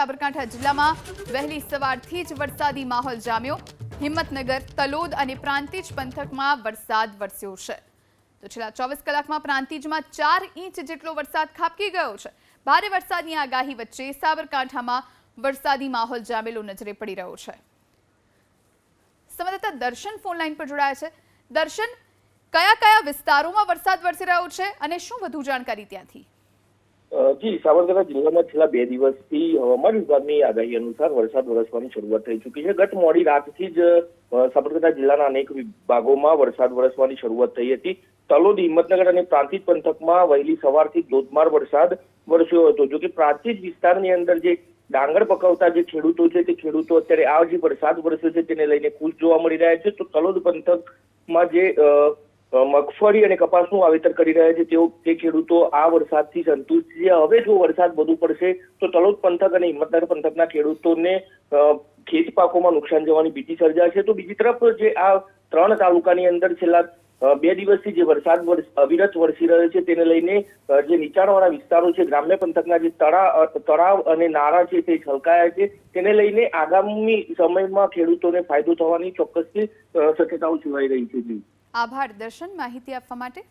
સાબરકાંઠા જિલ્લામાં વહેલી સવારથી જ વરસાદી માહોલ જામ્યો. હિંમતનગર, તલોદ અને પ્રાંતિજ પંથકમાં વરસાદ વરસ્યો છે. તો છેલ્લા ચોવીસ કલાકમાં પ્રાંતિજમાં ચાર ઇંચ જેટલો વરસાદ ખાબકી ગયો છે. ભારે વરસાદની આગાહી વચ્ચે સાબરકાંઠામાં વરસાદી માહોલ જામેલો નજરે પડી રહ્યો છે. સંવાદદાતા દર્શન ફોન લાઈન પર જોડાયા છે. દર્શન, કયા કયા વિસ્તારોમાં વરસાદ વરસી રહ્યો છે અને શું વધુ જાણકારી ત્યાંથી? જી સાબરકાંઠા જિલ્લામાં છેલ્લા બે દિવસથી હવામાન વિભાગની આગાહી અનુસાર વરસાદ વરસવાની શરૂઆત થઈ ચૂકી છે. ગત મોડી રાતથી જ સાબરકાંઠા જિલ્લાના અનેક વિભાગોમાં વરસાદ વરસવાની શરૂઆત થઈ હતી. તલોદ હિંમતનગર અને પ્રાંતિજ પંથકમાં વહેલી સવારથી ધોધમાર વરસાદ વરસ્યો હતો. જો કે પ્રાંતિજ વિસ્તારની અંદર જે ડાંગર પકવતા જે ખેડૂતો છે તે ખેડૂતો અત્યારે આ જે વરસાદ વરસ્યો છે તેને લઈને ખુશ જોવા મળી રહ્યા છે. તો તલોદ પંથકમાં જે અ, મગફળી અને કપાસનું વાવેતર કરી રહ્યા છે. તેઓ, તે ખેડૂતો આ વરસાદથી સંતુષ્ટ છે. હવે જો વરસાદ વધુ પડશે, તો તલોદ પંથક અને હિંમતનગર પંથકના ખેડૂતોને ખેત પાકોમાં નુકસાન જવાની ભીતિ સર્જાશે. તો બીજી તરફ જે આ ત્રણ તાલુકાની અંદર છેલ્લા બે દિવસથી જે વરસાદ અવિરત વરસી રહ્યો છે, તેને લઈને જે નીચાણવાળા વિસ્તારો છે, ગ્રામ્ય પંથકના જે તળા તળાવ અને નાળા છે, તે છલકાયા છે. તેને લઈને આગામી સમયમાં ખેડૂતોને ફાયદો થવાની ચોક્કસથી શક્યતાઓ જોવાઈ રહી છે. આભાર. દર્શન માહિતી આપવા માટે